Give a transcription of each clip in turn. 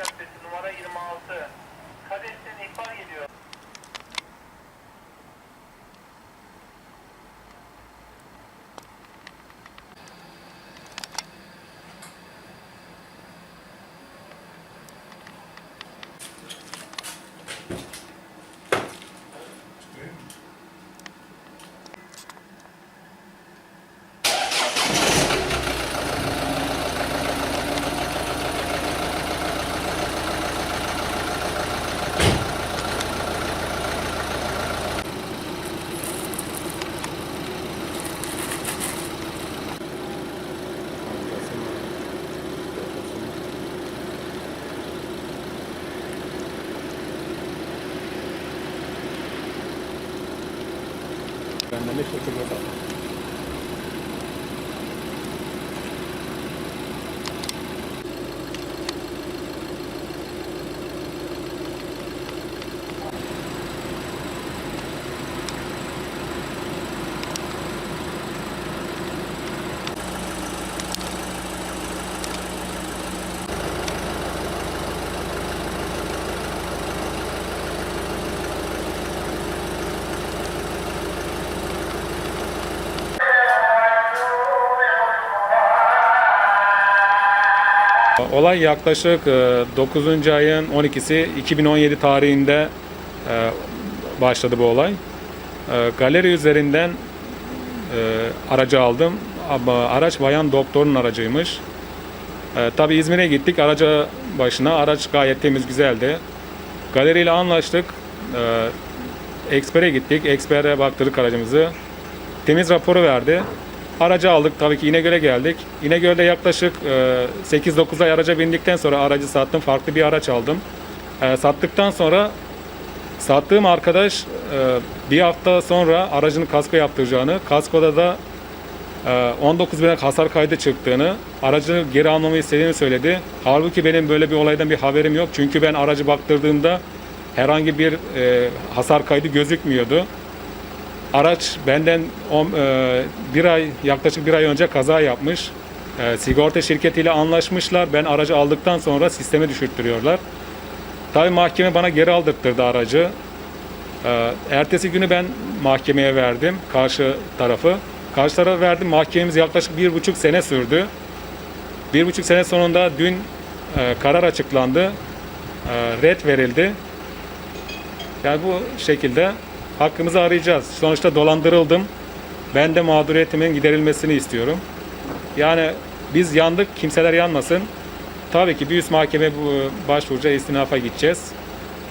Caddesi numara 26. Kades'ten ihbar geliyor. 咱们得车这么走。Olay yaklaşık e, 9. ayın 12'si 2017 tarihinde e, başladı bu olay. E, Galeri üzerinden e, aracı aldım araç bayan doktorun aracıymış. E, Tabi İzmir'e gittik araca başına. Araç gayet temiz, güzeldi. Galeriyle anlaştık. E, Eksper'e gittik. Eksper'e baktırdık aracımızı. Temiz raporu verdi. Aracı aldık tabii ki İnegöl'e geldik. İnegöl'de yaklaşık e, 8-9 ay araca bindikten sonra aracı sattım. Farklı bir araç aldım. E, sattıktan sonra sattığım arkadaş e, bir hafta sonra aracını kasko yaptıracağını, kaskoda da e, 19 bin hasar kaydı çıktığını, aracını geri almamı istediğini söyledi. Halbuki benim böyle bir olaydan bir haberim yok. Çünkü ben aracı baktırdığımda herhangi bir e, hasar kaydı gözükmüyordu. Araç benden on- e, bir ay yaklaşık bir ay önce kaza yapmış. E, sigorta şirketiyle anlaşmışlar. Ben aracı aldıktan sonra sisteme düşürttürüyorlar. Tabii mahkeme bana geri aldırttırdı aracı. E, ertesi günü ben mahkemeye verdim karşı tarafı. Karşı tarafa verdim. Mahkememiz yaklaşık bir buçuk sene sürdü. Bir buçuk sene sonunda dün e, karar açıklandı. E, red verildi. Yani bu şekilde hakkımızı arayacağız. Sonuçta dolandırıldım. Ben de mağduriyetimin giderilmesini istiyorum. Yani biz yandık, kimseler yanmasın. Tabii ki bir üst mahkeme bu başvuracağız, istinafa gideceğiz.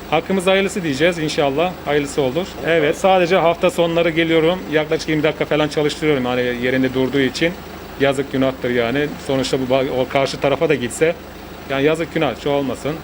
Hakkımız hayırlısı diyeceğiz inşallah. Hayırlısı olur. Evet sadece hafta sonları geliyorum. Yaklaşık 20 dakika falan çalıştırıyorum hani yerinde durduğu için. Yazık günahtır yani. Sonuçta bu o karşı tarafa da gitse. Yani yazık günah şu olmasın.